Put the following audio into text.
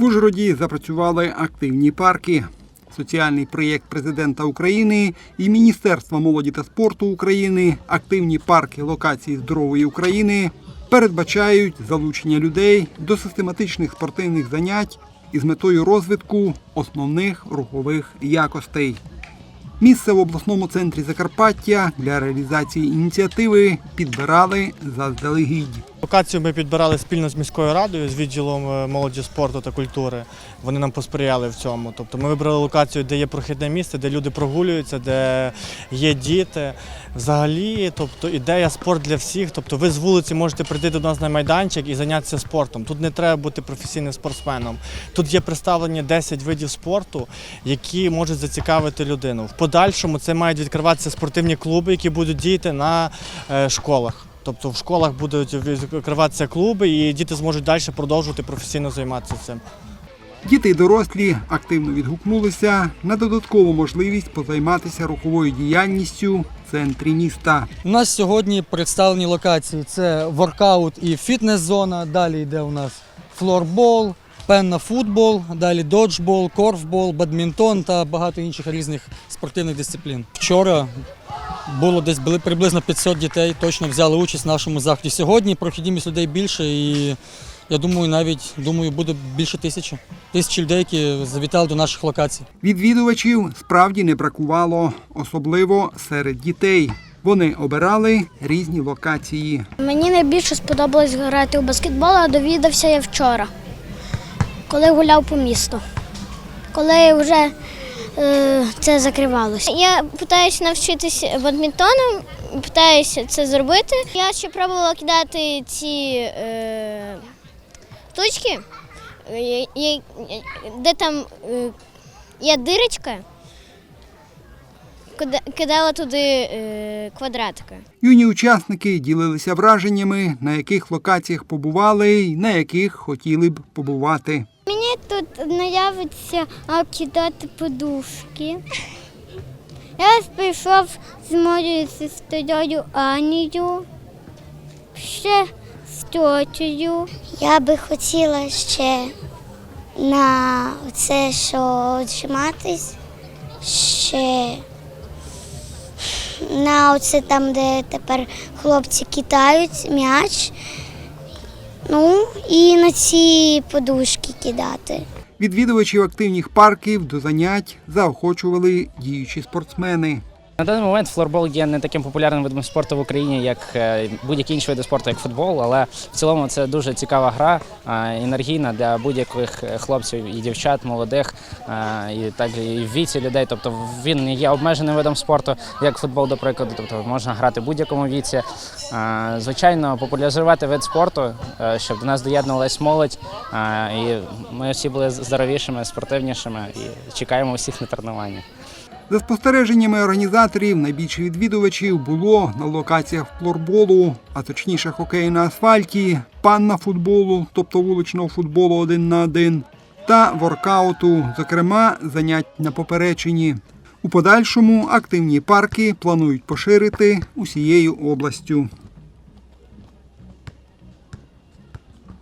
В Ужгороді запрацювали активні парки. Соціальний проєкт президента України і Міністерства молоді та спорту України активні парки локації здорової України передбачають залучення людей до систематичних спортивних занять із метою розвитку основних рухових якостей. Місце в обласному центрі Закарпаття для реалізації ініціативи підбирали заздалегідь. Локацію ми підбирали спільно з міською радою, з відділом е, молоді, спорту та культури. Вони нам посприяли в цьому. Тобто ми вибрали локацію, де є прохідне місце, де люди прогулюються, де є діти. Взагалі, тобто ідея спорт для всіх. Тобто ви з вулиці можете прийти до нас на майданчик і зайнятися спортом. Тут не треба бути професійним спортсменом. Тут є представлені 10 видів спорту, які можуть зацікавити людину. В подальшому це мають відкриватися спортивні клуби, які будуть діяти на е, школах. Тобто в школах будуть відкриватися клуби, і діти зможуть далі продовжувати професійно займатися цим. Діти й дорослі активно відгукнулися на додаткову можливість позайматися руховою діяльністю в центрі міста. У нас сьогодні представлені локації: це воркаут і фітнес-зона. Далі йде у нас флорбол, пенна футбол, далі доджбол, корфбол, бадмінтон та багато інших різних спортивних дисциплін. Вчора було десь були приблизно 500 дітей, точно взяли участь в нашому заході. Сьогодні прохідність людей більше і я думаю, навіть думаю, буде більше тисячі. Тисячі людей, які завітали до наших локацій. Відвідувачів справді не бракувало, особливо серед дітей. Вони обирали різні локації. Мені найбільше сподобалось грати у баскетбол, а довідався я вчора, коли гуляв по місту. Коли вже е, це закривалося. Я намагаюся навчитися бадмінтоном, намагаюся це зробити. Я ще пробувала кидати ці е, штучки, е, де там е, є дирочка, кидала туди е, квадратики. Юні учасники ділилися враженнями, на яких локаціях побували і на яких хотіли б побувати. Тут наявиться кидати подушки. Я прийшов з моєю сестрою Анією, ще з тьотею. Я би хотіла ще на це, що віджиматись, ще на оце там, де тепер хлопці кидають м'яч. Ну і на ці подушки кидати. Відвідувачів активних парків до занять заохочували діючі спортсмени. На даний момент флорбол є не таким популярним видом спорту в Україні, як е, будь-які інші види спорту, як футбол. Але в цілому це дуже цікава гра, е, енергійна для будь-яких е, хлопців і дівчат, молодих, і так і в віці людей. Тобто він є обмеженим видом спорту, як футбол, до прикладу. Тобто можна грати в будь-якому віці. Звичайно, популяризувати вид спорту, щоб до нас доєднувалась молодь, і ми всі були здоровішими, спортивнішими і чекаємо всіх на тренування. За спостереженнями організаторів, найбільше відвідувачів було на локаціях флорболу, а точніше хокею на асфальті, панна футболу, тобто вуличного футболу один на один, та воркауту, зокрема занять на попереченні. У подальшому активні парки планують поширити усією областю.